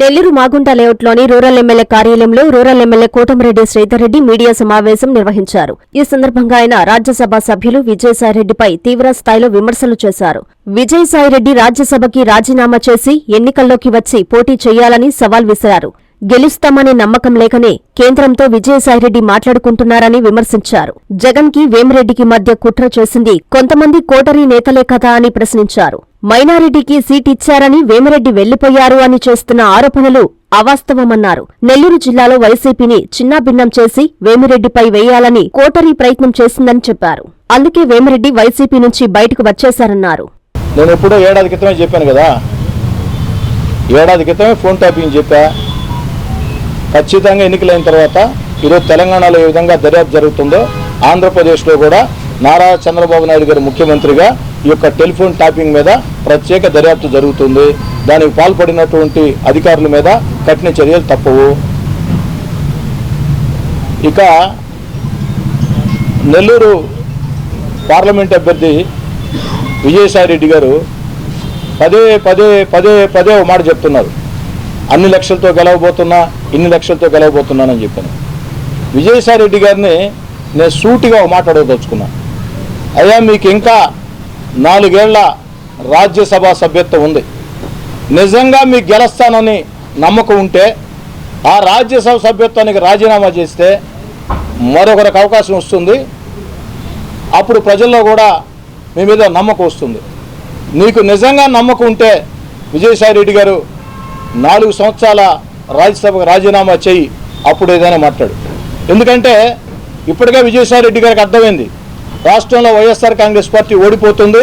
నెల్లూరు మాగుంట లేఅవుట్లోని rural MLA కార్యాలయంలో rural MLA Kotamreddy Sridhar Reddy media సమావేశం నిర్వహించారు. ఈ సందర్భంగా ఆయన రాజ్యసభ సభ్యులు విజయసాయిరెడ్డిపై తీవ్ర స్థాయిలో విమర్శలు చేశారు. విజయసాయిరెడ్డి రాజ్యసభకి రాజీనామా చేసి ఎన్నికల్లోకి వచ్చి పోటీ చేయాలని సవాల్ విసిరారు. గెలుస్తామనే నమ్మకం లేకనే కేంద్రంతో విజయసాయిరెడ్డి మాట్లాడుకుంటున్నారని విమర్శించారు. జగన్కి వేమిరెడ్డికి మధ్య కుట్ర చేసింది కొంతమంది కోటరీ నేతలే కదా అని ప్రశ్నించారు. మైనారిటీకి సీట్ ఇచ్చారని వేమిరెడ్డి వెళ్ళిపోయారు అని చేస్తున్న ఆరోపణలు అవాస్తవమన్నారు. నెల్లూరు జిల్లాలో వైసీపీని చిన్నాభిన్నం చేసి వేమిరెడ్డిపై వేయాలని కోటరీ ప్రయత్నం చేసిందని చెప్పారు. అందుకే వేమిరెడ్డి వైసీపీ నుంచి బయటకు వచ్చేశారన్నారు. నేను ఎప్పుడో ఏడాది క్రితమే చెప్పాను కదా. ఏడాది క్రితమే ఫోన్ ట్యాపింగ్ చెప్పా. ఖచ్చితంగా ఎన్నికలైన తర్వాత ఈరోజు తెలంగాణలో ఏ విధంగా దర్యాప్తు జరుగుతుందో ఆంధ్రప్రదేశ్లో కూడా నారా చంద్రబాబు నాయుడు గారు ముఖ్యమంత్రిగా ఈ యొక్క టెలిఫోన్ ట్యాపింగ్ మీద ప్రత్యేక దర్యాప్తు జరుగుతుంది. దానికి పాల్పడినటువంటి అధికారుల మీద కఠిన చర్యలు తప్పవు. ఇక నెల్లూరు పార్లమెంట్ అభ్యర్థి విజయసాయిరెడ్డి గారు పదే పదే పదే పదే మాట చెప్తున్నారు. అన్ని లక్షలతో గెలవబోతున్నా ఇన్ని లక్షలతో గెలవబోతున్నానని చెప్పాను. విజయసాయిరెడ్డి గారిని నేను సూటిగా ఒక మాట అడగదలుచుకున్నా. అయ్యా మీకు ఇంకా నాలుగేళ్ళ రాజ్యసభ సభ్యత్వం ఉంది. నిజంగా మీకు గెలుస్తానని నమ్మకం ఉంటే ఆ రాజ్యసభ సభ్యత్వానికి రాజీనామా చేస్తే మరొకరికి అవకాశం వస్తుంది. అప్పుడు ప్రజల్లో కూడా మీ మీద నమ్మకం వస్తుంది. నీకు నిజంగా నమ్మకం ఉంటే విజయసాయి రెడ్డి గారు నాలుగు సంవత్సరాల రాజ్యసభకు రాజీనామా చేయి అప్పుడు ఏదైనా మాట్లాడు. ఎందుకంటే ఇప్పటికే విజయసాయి రెడ్డి గారికి అర్థమైంది రాష్ట్రంలో వైఎస్ఆర్ కాంగ్రెస్ పార్టీ ఓడిపోతుంది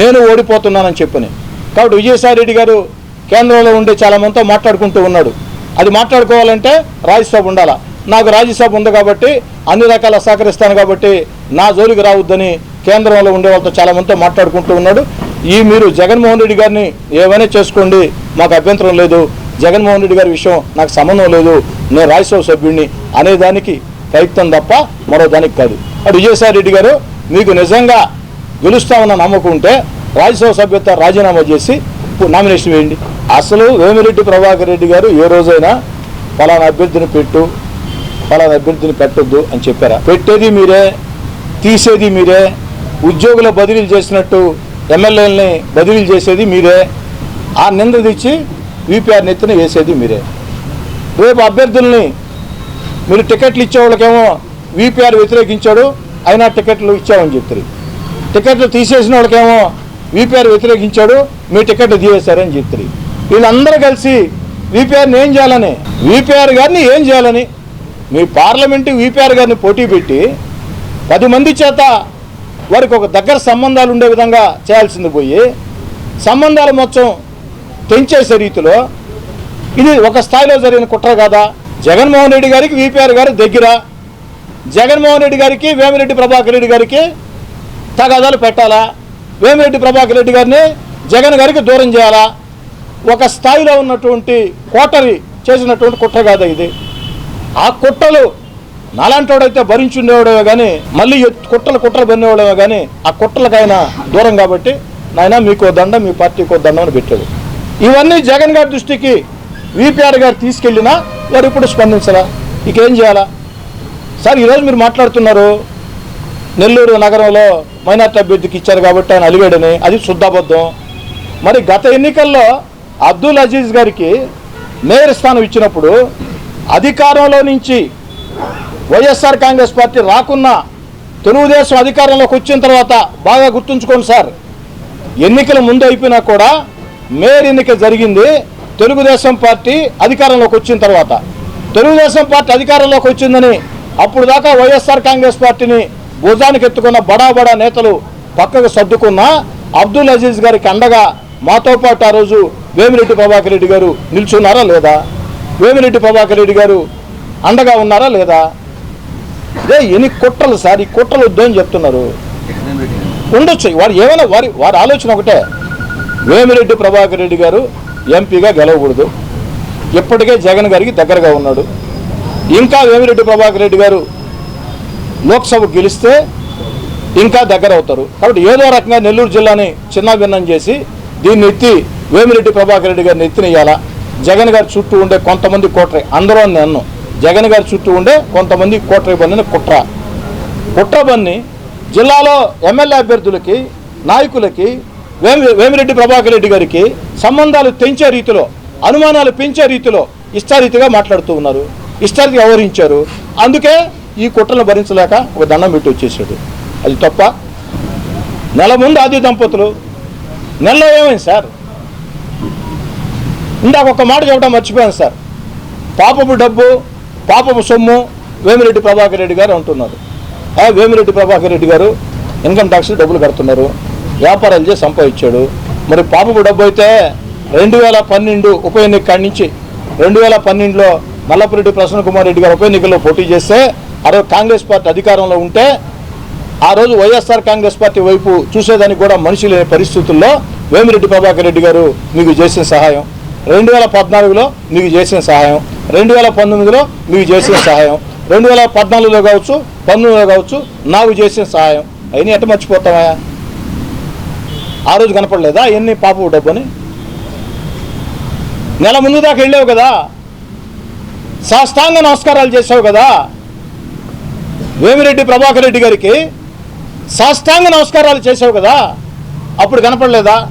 నేను ఓడిపోతున్నానని చెప్పని. కాబట్టి విజయసాయి రెడ్డి గారు కేంద్రంలో ఉండే చాలామందితో మాట్లాడుకుంటూ ఉన్నాడు. అది మాట్లాడుకోవాలంటే రాజ్యసభ ఉండాలా? నాకు రాజ్యసభ ఉంది కాబట్టి అన్ని రకాల సహకరిస్తాను కాబట్టి నా జోలికి రావద్దని కేంద్రంలో ఉండే వాళ్ళతో చాలామందితో మాట్లాడుకుంటూ ఉన్నాడు. ఈ మీరు జగన్మోహన్ రెడ్డి గారిని ఏమైనా చేసుకోండి మాకు అభ్యంతరం లేదు. జగన్మోహన్ రెడ్డి గారి విషయం నాకు సంబంధం లేదు. నేను రాజ్యసభ సభ్యుడిని అనేదానికి ప్రయత్నం తప్ప మరో దానికి కాదు. అటు విజయసాయి రెడ్డి గారు మీకు నిజంగా గెలుస్తామన్న నమ్మకం ఉంటే రాజ్యసభ సభ్యత్వ రాజీనామా చేసి నామినేషన్ వేయండి. అసలు వేమిరెడ్డి ప్రభాకర్ రెడ్డి గారు ఏ రోజైనా ఫలానా అభ్యర్థిని పెట్టు ఫలానా అభ్యర్థిని పెట్టొద్దు అని చెప్పారా? పెట్టేది మీరే తీసేది మీరే ఉద్యోగుల బదిలీలు చేసినట్టు ఎమ్మెల్యేలని బదిలీలు చేసేది మీరే. ఆ నింద తెచ్చి వీపీఆర్ నెత్తిన వేసేది మీరే. రేపు అభ్యర్థుల్ని మీరు టికెట్లు ఇచ్చే వాళ్ళకేమో వీపీఆర్ వ్యతిరేకించాడు అయినా టికెట్లు ఇచ్చామని చెప్తారు టికెట్లు తీసేసిన వాళ్ళకేమో వీపీఆర్ వ్యతిరేకించాడు మీ టికెట్లు తీసేశారని చెప్తారు వీళ్ళందరూ కలిసి వీపీఆర్ని ఏం చేయాలని? వీపీఆర్ గారిని ఏం చేయాలని? మీ పార్లమెంటు వీపీఆర్ గారిని పోటీ పెట్టి పది మంది చేత వారికి ఒక దగ్గర సంబంధాలు ఉండే విధంగా చేయాల్సింది పోయి సంబంధాలు మొత్తం తెంచేసే రీతిలో ఇది ఒక స్థాయిలో జరిగిన కుట్ర కాదా? జగన్మోహన్ రెడ్డి గారికి వీపీఆర్ గారు దగ్గర జగన్మోహన్ రెడ్డి గారికి వేమిరెడ్డి ప్రభాకర్ రెడ్డి గారికి తగాదాలు పెట్టాలా? వేమిరెడ్డి ప్రభాకర్ రెడ్డి గారిని జగన్ గారికి దూరం చేయాలా? ఒక స్థాయిలో ఉన్నటువంటి కోటరి చేసినటువంటి కుట్ర కాదా ఇది? ఆ కుట్రలు నాలాంటోడైతే భరించుండేవాడేమో కానీ మళ్ళీ కుట్టలు కుట్రలు కుట్రలు కానీ ఆ కుట్టలకు ఆయన దూరం కాబట్టి నాయన మీకు దండం మీ పార్టీకి ఓ దండం అని పెట్టాడు ఇవన్నీ జగన్ గారి దృష్టికి విపిఆర్ గారు తీసుకెళ్ళినా వారు ఇప్పుడు స్పందించరా ఇకేం చేయాలా? సార్ ఈరోజు మీరు మాట్లాడుతున్నారు నెల్లూరు నగరంలో మైనార్టీ అభ్యర్థికి ఇచ్చారు కాబట్టి ఆయన అలిగాడని అది శుద్ధాబద్ధం. మరి గత ఎన్నికల్లో అబ్దుల్ అజీజ్ గారికి మేయర్ స్థానం ఇచ్చినప్పుడు అధికారంలో నుంచి వైఎస్ఆర్ కాంగ్రెస్ పార్టీ రాకున్నా తెలుగుదేశం అధికారంలోకి వచ్చిన తర్వాత బాగా గుర్తుంచుకోండి సార్. ఎన్నికల ముందు అయిపోయినా కూడా మేయర్ ఎన్నిక జరిగింది తెలుగుదేశం పార్టీ అధికారంలోకి వచ్చిన తర్వాత. తెలుగుదేశం పార్టీ అధికారంలోకి వచ్చిందని అప్పుడు దాకా వైఎస్ఆర్ కాంగ్రెస్ పార్టీని భుజానికి ఎత్తుకున్న బడా బడా నేతలు పక్కకు సర్దుకున్న అబ్దుల్ అజీజ్ గారికి అండగా మాతో పాటు ఆ రోజు వేమిరెడ్డి ప్రభాకర్ రెడ్డి గారు నిల్చున్నారా లేదా? వేమిరెడ్డి ప్రభాకర్ రెడ్డి గారు అండగా ఉన్నారా లేదా? అదే ఎన్ని కుట్రలు సార్ ఈ కుట్రలు వద్దని చెప్తున్నారు. ఉండొచ్చు. వారు ఏమైనా వారి వారి ఆలోచన ఒకటే. వేమిరెడ్డి ప్రభాకర్ రెడ్డి గారు ఎంపీగా గెలవకూడదు. ఇప్పటికే జగన్ గారికి దగ్గరగా ఉన్నాడు. ఇంకా వేమిరెడ్డి ప్రభాకర్ రెడ్డి గారు లోక్సభ గెలిస్తే ఇంకా దగ్గర అవుతారు. కాబట్టి ఏదో రకంగా నెల్లూరు జిల్లాని చిన్నాభిన్నం చేసి దీన్ని ఎత్తి వేమిరెడ్డి ప్రభాకర్ రెడ్డి గారిని ఎత్తినేయాలా? జగన్ గారి చుట్టూ ఉండే కొంతమంది కోట్రే అందరూ అని అన్ను జగన్ గారి చుట్టూ ఉండే కొంతమంది కోట్రే బండిన కుట్ర. కుట్ర బన్ని జిల్లాలో ఎమ్మెల్యే అభ్యర్థులకి నాయకులకి వేమి వేమిరెడ్డి ప్రభాకర్ రెడ్డి గారికి సంబంధాలు తెంచే రీతిలో అనుమానాలు పెంచే రీతిలో ఇష్టారీతిగా మాట్లాడుతూ ఉన్నారు. ఇష్టారీతిగా వ్యవహరించారు. అందుకే ఈ కుట్రను భరించలేక ఒక దండం పెట్టి వచ్చేసాడు. అది తప్ప నెల ముందు ఆది దంపతులు నెలలో ఏమైంది సార్? ఇందాక ఒక మాట చెప్పడం మర్చిపోయాను సార్. పాపపు డబ్బు పాపపు సొమ్ము వేమిరెడ్డి ప్రభాకర్ రెడ్డి గారు అంటున్నారు వేమిరెడ్డి ప్రభాకర్ రెడ్డి గారు ఇన్కమ్ ట్యాక్స్ డబ్బులు కడుతున్నారు. వ్యాపారాలు చేసి సంపాదించాడు. మరి పాపపు డబ్బు అయితే రెండు వేల పన్నెండు ఉప ఎన్నిక నుంచి రెండు వేల పన్నెండులో నల్లపురెడ్డి ప్రసన్న కుమార్ రెడ్డి గారు ఉప ఎన్నికల్లో పోటీ చేస్తే ఆ రోజు కాంగ్రెస్ పార్టీ అధికారంలో ఉంటే ఆ రోజు వైఎస్ఆర్ కాంగ్రెస్ పార్టీ వైపు చూసేదానికి కూడా మనిషి లేని పరిస్థితుల్లో వేమిరెడ్డి ప్రభాకర్ రెడ్డి గారు మీకు చేసిన సహాయం. రెండు వేల పద్నాలుగులో మీకు చేసిన సహాయం. రెండు వేల పంతొమ్మిదిలో మీకు చేసిన సహాయం. రెండు వేల పద్నాలుగులో కావచ్చు పంతొమ్మిదిలో కావచ్చు నాకు చేసిన సహాయం. అయినా ఎట్ట మర్చిపోతామా? ఆ రోజు కనపడలేదా ఎన్ని పాప డబ్బుని? నెల ముందు దాకా వెళ్ళావు కదా? సాష్టాంగ నమస్కారాలు చేసావు కదా? వేమిరెడ్డి ప్రభాకర్ రెడ్డి గారికి సాష్టాంగ నమస్కారాలు చేసావు కదా? అప్పుడు కనపడలేదా?